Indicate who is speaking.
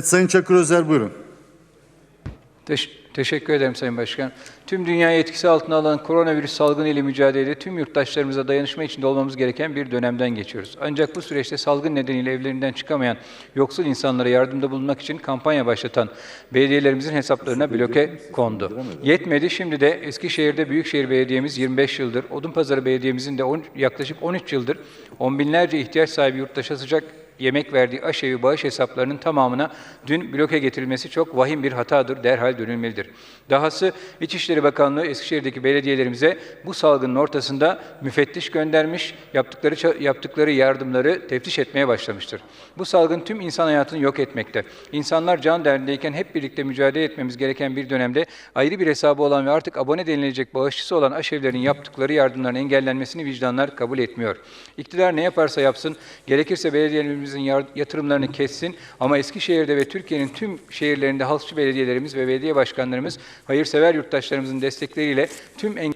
Speaker 1: Evet Sayın Çakır Özer buyurun.
Speaker 2: Teş- teşekkür ederim Sayın Başkan. Tüm dünyayı etkisi altına alan koronavirüs salgını ile mücadelede tüm yurttaşlarımıza dayanışma içinde olmamız gereken bir dönemden geçiyoruz. Ancak bu süreçte salgın nedeniyle evlerinden çıkamayan yoksul insanlara yardımda bulunmak için kampanya başlatan belediyelerimizin hesaplarına bloke kondu. Yetmedi, şimdi de Eskişehir'de Büyükşehir Belediye'miz 25 yıldır, Odunpazarı Belediye'mizin de on- yaklaşık 13 yıldır on binlerce ihtiyaç sahibi yurttaşa sıcak yemek verdiği aşevi bağış hesaplarının tamamına dün bloke getirilmesi çok vahim bir hatadır, derhal dönülmelidir. Dahası İçişleri Bakanlığı Eskişehir'deki belediyelerimize bu salgının ortasında müfettiş göndermiş, yaptıkları yaptıkları yardımları teftiş etmeye başlamıştır. Bu salgın tüm insan hayatını yok etmekte. İnsanlar can derdindeyken hep birlikte mücadele etmemiz gereken bir dönemde ayrı bir hesabı olan ve artık abone denilecek bağışçısı olan aşevlerin yaptıkları yardımların engellenmesini vicdanlar kabul etmiyor. İktidar ne yaparsa yapsın, gerekirse belediyelerimizin yatırımlarını kessin. Ama Eskişehir'de ve Türkiye'nin tüm şehirlerinde halkçı belediyelerimiz ve belediye başkanlarımız hayırsever yurttaşlarımızın destekleriyle tüm en-